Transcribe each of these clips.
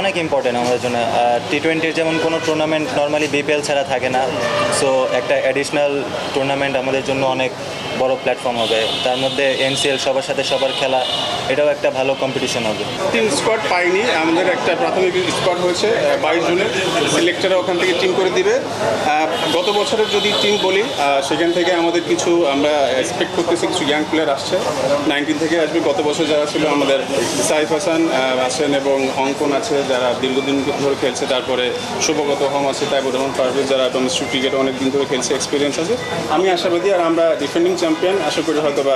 অনেক ইম্পর্টেন্ট আমাদের জন্য। টি টোয়েন্টির যেমন কোনো টুর্নামেন্ট নর্মালি বিপিএল ছাড়া থাকে না সো একটা অ্যাডিশনাল টুর্নামেন্ট আমাদের জন্য অনেক বড় প্ল্যাটফর্ম হবে। তার মধ্যে এনসিএল সবার সাথে সবার খেলা, এটাও একটা ভালো কম্পিটিশন হবে। টিম স্কোয়াড পাইনি, আমাদের একটা প্রাথমিক স্কোয়াড হয়েছে বাইশ জুনে সিলেক্টররা ওখান থেকে টিম করে দিবে। গত বছরের যদি টিম বলি সেখান থেকে আমাদের কিছু আমরা এক্সপেক্ট করতেছি, কিছু ইয়াং প্লেয়ার আসছে। নাইনটিন থেকে আসবে। গত বছর যারা ছিল আমাদের সাইফ হাসান আছেন এবং অঙ্কন আছে যারা দীর্ঘদিন ধরে খেলছে, তারপরে শুভগত হোম আছে তাইবুর রহমান পারভেজ যারা ডোমেস্টিক ক্রিকেট অনেক দিন ধরে খেলছে এক্সপিরিয়েন্স আছে। আমি আশাবাদী, আর আমরা ডিফেন্ডিং চ্যাম্পিয়ন আশা করি হয়তো বা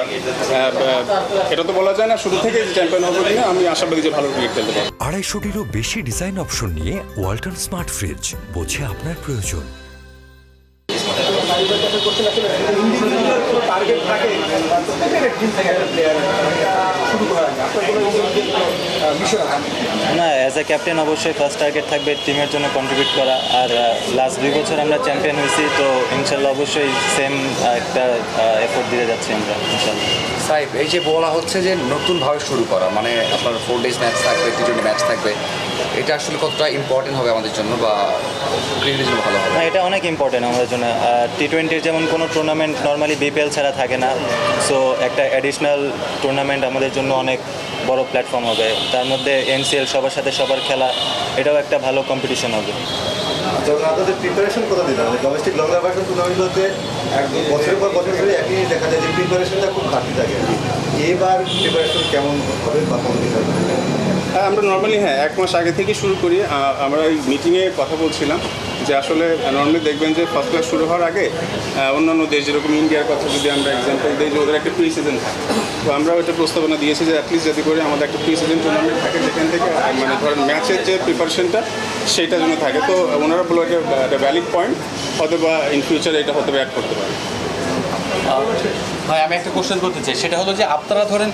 এটা তো বলা যায় না, শুরু থেকে চ্যাম্পিয়ন হবে কিনা, আমি আশাবাদী যে ভালো ক্রিকেট খেলতে পারব। আড়াইশোটিরও বেশি ডিজাইন অপশন নিয়ে ওয়ালটন স্মার্ট ফ্রিজ, বোঝে আপনার প্রয়োজন। টার্গেট থাকে প্রত্যেকের টিম থেকে একটা প্লেয়ার শুরু করা যায় আপনার কোনো বিষয় না অ্যাজ এ ক্যাপ্টেন অবশ্যই ফার্স্ট টার্গেট থাকবে টিমের জন্য কন্ট্রিবিউট করা। আর লাস্ট দুই বছর আমরা চ্যাম্পিয়ন হয়েছি তো ইনশাল্লাহ অবশ্যই সেম একটা এফোর্ট দিয়ে যাচ্ছি আমরা ইনশাল্লাহ। সাহেব এই যে বলা হচ্ছে যে নতুনভাবে শুরু করা মানে আপনার ফোর ডেজ ম্যাচ থাকবে টি টোয়েন্টি ম্যাচ থাকবে এটা আসলে কতটা ইম্পর্টেন্ট হবে আমাদের জন্য বা ক্রিকেটের জন্য ভালো হবে? এটা অনেক ইম্পর্টেন্ট আমাদের জন্য। টি টোয়েন্টির যেমন কোনো টুর্নামেন্ট নর্মালি বিপিএল ছাড়া থাকে না সো একটা অ্যাডিশনাল টুর্নামেন্ট আমাদের জন্য অনেক বড় প্ল্যাটফর্ম হবে। তার মধ্যে এনসিএল সবার সাথে সবার খেলা, এটাও একটা ভালো কম্পিটিশন হবে। আপনাদের প্রিপারেশন মানে বছরের পর বছর দেখা যায় প্রিপারেশনটা খুব থাকে। এবার প্রিপারেশন কেমন হবে আমরা নর্মালি হ্যাঁ এক মাস আগে থেকে শুরু করি। আমরা ওই মিটিংয়ে কথা বলছিলাম যে আসলে নর্মালি দেখবেন যে ফার্স্ট ক্লাস শুরু হওয়ার আগে অন্যান্য দেশ, যেরকম ইন্ডিয়ার কথা যদি আমরা এক্সাম্পল দিই যে ওদের একটা প্রি সিজন তো আমরা ওইটা প্রস্তাবনা দিয়েছি যে অ্যাটলিস্ট যাতে করে আমাদের একটা প্রি সিজন টুর্নামেন্ট থাকে যেখান থেকে মানে ধরেন ম্যাচের যে প্রিপারেশনটা সেটা যেন থাকে। তো ওনারা বলো একটা ভ্যালিড পয়েন্ট হয়তো বা ইন ফিউচারে এটা হতে অ্যাড করতে পারে। ভাই, আমি একটা কোশ্চেন করতে চাই। সেটা হলো যে, আপনারা ধরেন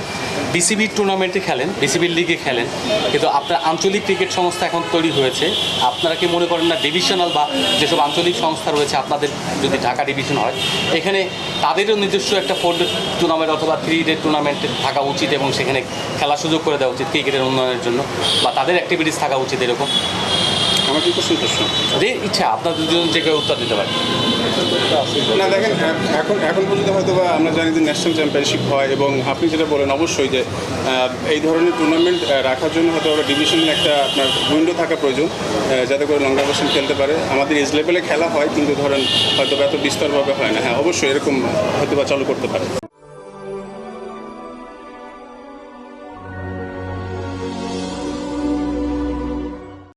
বিসিবি টুর্নামেন্টে খেলেন বিসিবির লিগে খেলেন, কিন্তু আপনার আঞ্চলিক ক্রিকেট সংস্থা এখন তৈরি হয়েছে। আপনারা কি মনে করেন না ডিভিশনাল বা যেসব আঞ্চলিক সংস্থা রয়েছে, আপনাদের যদি ঢাকা ডিভিশন হয়, এখানে তাদেরও নিজস্ব একটা ফোর ডে টুর্নামেন্ট অথবা থ্রি ডে টুর্নামেন্ট থাকা উচিত এবং সেখানে খেলার সুযোগ করে দেওয়া উচিত ক্রিকেটের উন্নয়নের জন্য? বা তাদের অ্যাক্টিভিটিস থাকা উচিত এরকম? আমার কি কোশ্চেন যে ইচ্ছা আপনার দুজন যে কেউ উত্তর দিতে পারে। না দেখেন এখন এখন পর্যন্ত হয়তো বা আমরা জানি যে ন্যাশনাল চ্যাম্পিয়নশিপ হয় এবং আপনি যেটা বলেন অবশ্যই যে এই ধরনের টুর্নামেন্ট রাখার জন্য হয়তো ওরা ডিভিশনের একটা আপনার উইন্ডো থাকা প্রয়োজন যাতে করে লঙ্গা ভার্সন খেলতে পারে। আমাদের এজ লেভেলে খেলা হয় কিন্তু ধরেন হয়তো বা এত বিস্তরভাবে হয় না। হ্যাঁ অবশ্যই এরকম হয়তো বা চালু করতে পারে।